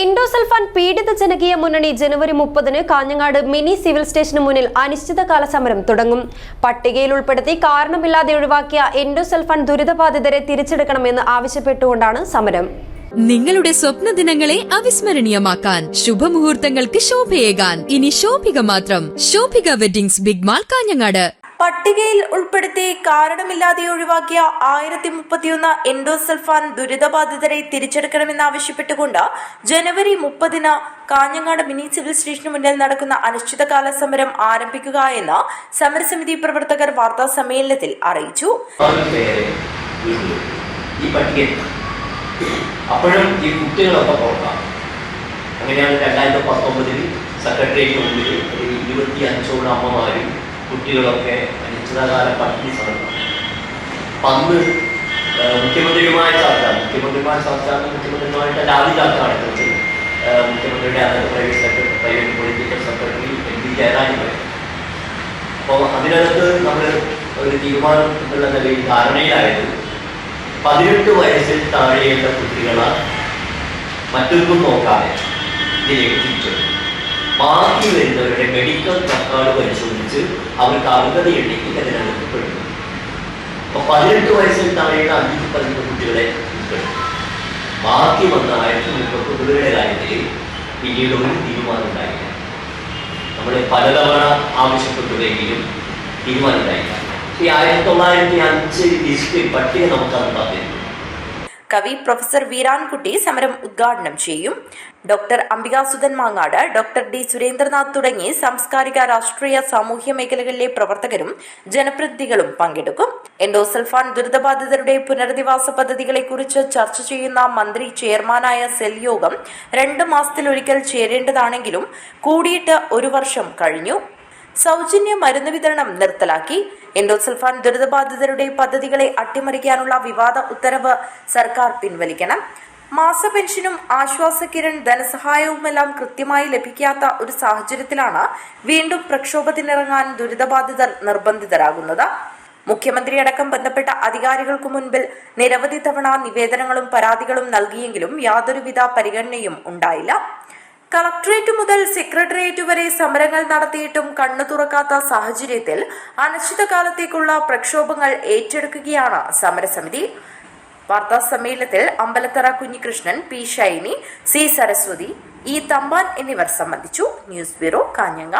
Endosulfan പീഡിത ജനകീയ മുന്നണി ജനുവരി മുപ്പതിന് കാഞ്ഞങ്ങാട് മിനി സിവിൽ സ്റ്റേഷന് മുന്നിൽ അനിശ്ചിതകാല സമരം തുടങ്ങും. പട്ടികയിൽ ഉൾപ്പെടുത്തി കാരണമില്ലാതെ ഒഴിവാക്കിയ ഇൻഡോസൾഫാൻ ദുരിതബാധിതരെ തിരിച്ചെടുക്കണമെന്ന് ആവശ്യപ്പെട്ടുകൊണ്ടാണ് സമരം. നിങ്ങളുടെ സ്വപ്ന ദിനങ്ങളെ അവിസ്മരണീയമാക്കാൻ ശുഭമുഹൂർത്തങ്ങൾക്ക് ശോഭയേകാൻ. ഇനി ശോഭിക മാത്രം. Shobhika weddings big mall Kanhangad. പട്ടികയിൽ ഉൾപ്പെടുത്തി കാരണമില്ലാതെ ഒഴിവാക്കിയ ആയിരത്തി മുപ്പത്തിയൊന്ന് എൻഡോസൾഫാൻ ദുരിതബാധിതരെ തിരിച്ചെടുക്കണമെന്നാവശ്യപ്പെട്ടുകൊണ്ട് ജനുവരി മുപ്പതിന് കാഞ്ഞങ്ങാട് മിനി സിവിൽ സ്റ്റേഷന് മുന്നിൽ നടക്കുന്ന അനിശ്ചിതകാല സമരം ആരംഭിക്കുക എന്ന് സമരസമിതി പ്രവർത്തകർ വാർത്താ സമ്മേളനത്തിൽ അറിയിച്ചു അപ്പോഴും ഈ കുട്ടികളൊക്കെ പോകാം അങ്ങനെയാണ് രണ്ടായിരത്തി പത്തൊമ്പതിൽ സെക്രട്ടേറിയറ്റ് ഒരു ഇരുപത്തി അഞ്ചോളം അമ്മമാരും കുട്ടികളൊക്കെ അനിശ്ചിതകാല പട്ടിണി സമരം ഏഹ്, മുഖ്യമന്ത്രിയുമായ ചർച്ച മുഖ്യമന്ത്രിയുമായ ചർച്ച മുഖ്യമന്ത്രിയുമായിട്ട് രാവിലെ ചർച്ച നടത്തുന്നത് മുഖ്യമന്ത്രിയുടെ അന്നത്തെ private secretary private political secretary M P Jayarajan അപ്പോൾ അതിനകത്ത് നമ്മൾ ഒരു തീരുമാനം എന്നുള്ള നിലയിൽ ധാരണയിലായത് പതിനെട്ട് വയസ്സിൽ താഴെയുള്ള കുട്ടികളെ മറ്റൊന്നും നോക്കാതെ ഇതിലേക്ക് തിരിച്ചു ബാക്കി വരുന്നവരുടെ മെഡിക്കൽ പരിശോധിച്ച് അവർക്ക് അർഹതയുണ്ടെങ്കിൽ അതിനകത്ത് പെടുന്നു അപ്പൊ പതിനെട്ട് വയസ്സിൽ താഴെയുള്ള അഞ്ച് പതിനെട്ട് കുട്ടികളെ ബാക്കി വന്ന ആയിരത്തി മുപ്പത്തൊമ്പതുകളുടെ കാര്യത്തിൽ പിന്നീട് ഒരു തീരുമാനം ഉണ്ടായില്ല. നമ്മൾ പലതവണ ആവശ്യപ്പെട്ടതെങ്കിലും തീരുമാനം ഉണ്ടായില്ല. ഈ ആയിരത്തി തൊള്ളായിരത്തി അഞ്ച് ലിസ്റ്റ് പട്ടിക നമുക്കത് കവി പ്രൊഫസർ വീരാൻകുട്ടി സമരം ഉദ്ഘാടനം ചെയ്യും. Doctor Ambikasuthan Mangad doctor D Surendranath തുടങ്ങി സാംസ്കാരിക രാഷ്ട്രീയ സാമൂഹ്യ മേഖലകളിലെ പ്രവർത്തകരും ജനപ്രതിനിധികളും പങ്കെടുക്കും. എൻഡോസൽഫാൻ ദുരിതബാധിതരുടെ പുനരധിവാസ പദ്ധതികളെക്കുറിച്ച് ചർച്ച ചെയ്യുന്ന മന്ത്രി ചെയർമാനായ സെൽ യോഗം രണ്ട് മാസത്തിലൊരിക്കൽ ചേരേണ്ടതാണെങ്കിലും കൂടിയിട്ട് ഒരു വർഷം കഴിഞ്ഞു. സൗജന്യ മരുന്ന് വിതരണം നിർത്തലാക്കി. എൻഡോസൾഫാൻ ദുരിതബാധിതരുടെ പദ്ധതികളെ അട്ടിമറിക്കാനുള്ള വിവാദ ഉത്തരവ് സർക്കാർ പിൻവലിക്കണം. മാസ പെൻഷനും ആശ്വാസ കിരൺ ധനസഹായവുമെല്ലാം കൃത്യമായി ലഭിക്കാത്ത ഒരു സാഹചര്യത്തിലാണ് വീണ്ടും പ്രക്ഷോഭത്തിനിറങ്ങാൻ ദുരിതബാധിതർ നിർബന്ധിതരാകുന്നത്. മുഖ്യമന്ത്രിയടക്കം ബന്ധപ്പെട്ട അധികാരികൾക്കു മുൻപിൽ നിരവധി തവണ നിവേദനങ്ങളും പരാതികളും നൽകിയെങ്കിലും യാതൊരുവിധ പരിഗണനയും ഉണ്ടായില്ല. കളക്ടറേറ്റ് മുതൽ സെക്രട്ടേറിയറ്റ് വരെ സമരങ്ങൾ നടത്തിയിട്ടും കണ്ണു തുറക്കാത്ത സാഹചര്യത്തിൽ അനിശ്ചിതകാലത്തേക്കുള്ള പ്രക്ഷോഭങ്ങൾ ഏറ്റെടുക്കുകയാണ് സമരസമിതി. വാർത്താ സമ്മേളനത്തിൽ Ambalathara Kunhikrishnan P Shiny C Saraswathi E Thampan എന്നിവർ സംബന്ധിച്ചു. News bureau കാഞ്ഞങ്ങ